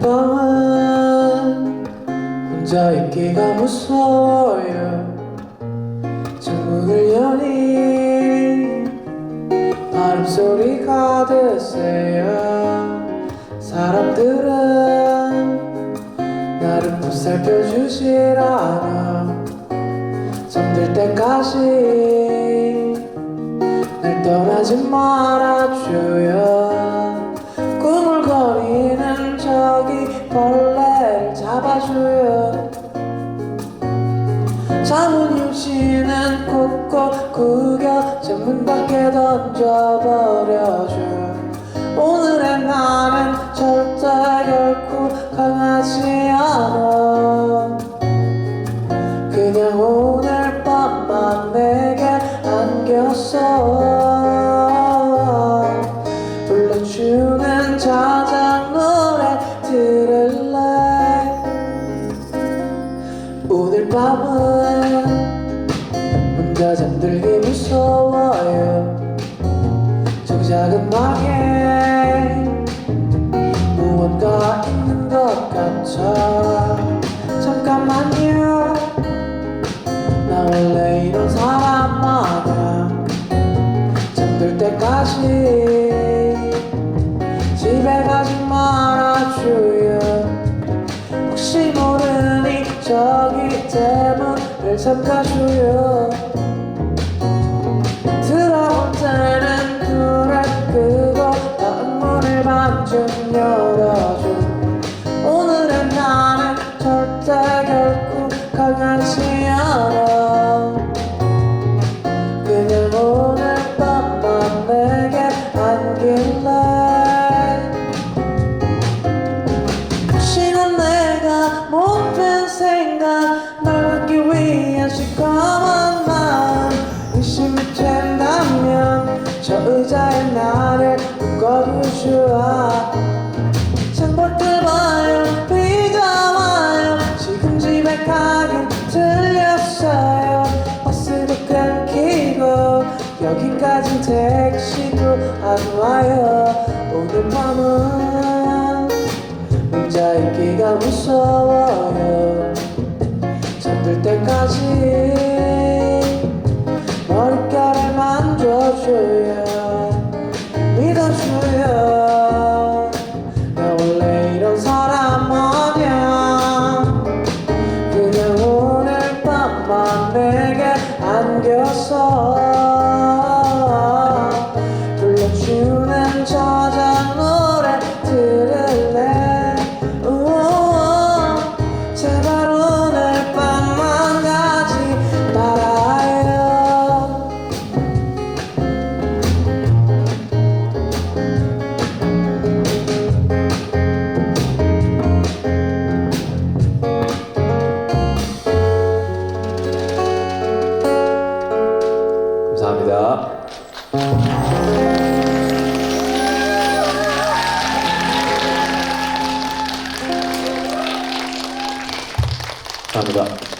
밤은 혼자 있기가 무서워요. 창문을 여니 바람 소리가 드세요. 사람들은 나를 보살펴 주질 않아. 잠들 때까지 날 떠나지 말아줘요 벌레를 잡아줘요. 잠은 훔치는 콕콕 구겨 창문 밖에 던져버려줘 오늘의 나는 절대 결코 강하지 않아. 그냥 오늘 밤만 내게 안겼어 불러주는 자 밤은 혼자 잠들기 무서워요. 저 작은 방에 무언가 있는 것 같아. 잠깐만요. 나 원래 이런 사람 아냐 잠들 때까지 집에 가지 말아줘요. 혹시 모르니 저기 대문을 잠가줘요 나를 묶어주셔 창밖을 봐요. 비가 와요. 지금 집에 가긴 들렸어요. 버스도 끊기고 여기까진 택시도 안 와요. 오늘 밤은 혼자 있기가 무서워요. 잠들 때까지 머릿결을 만져줘요 안겨 감사합니다.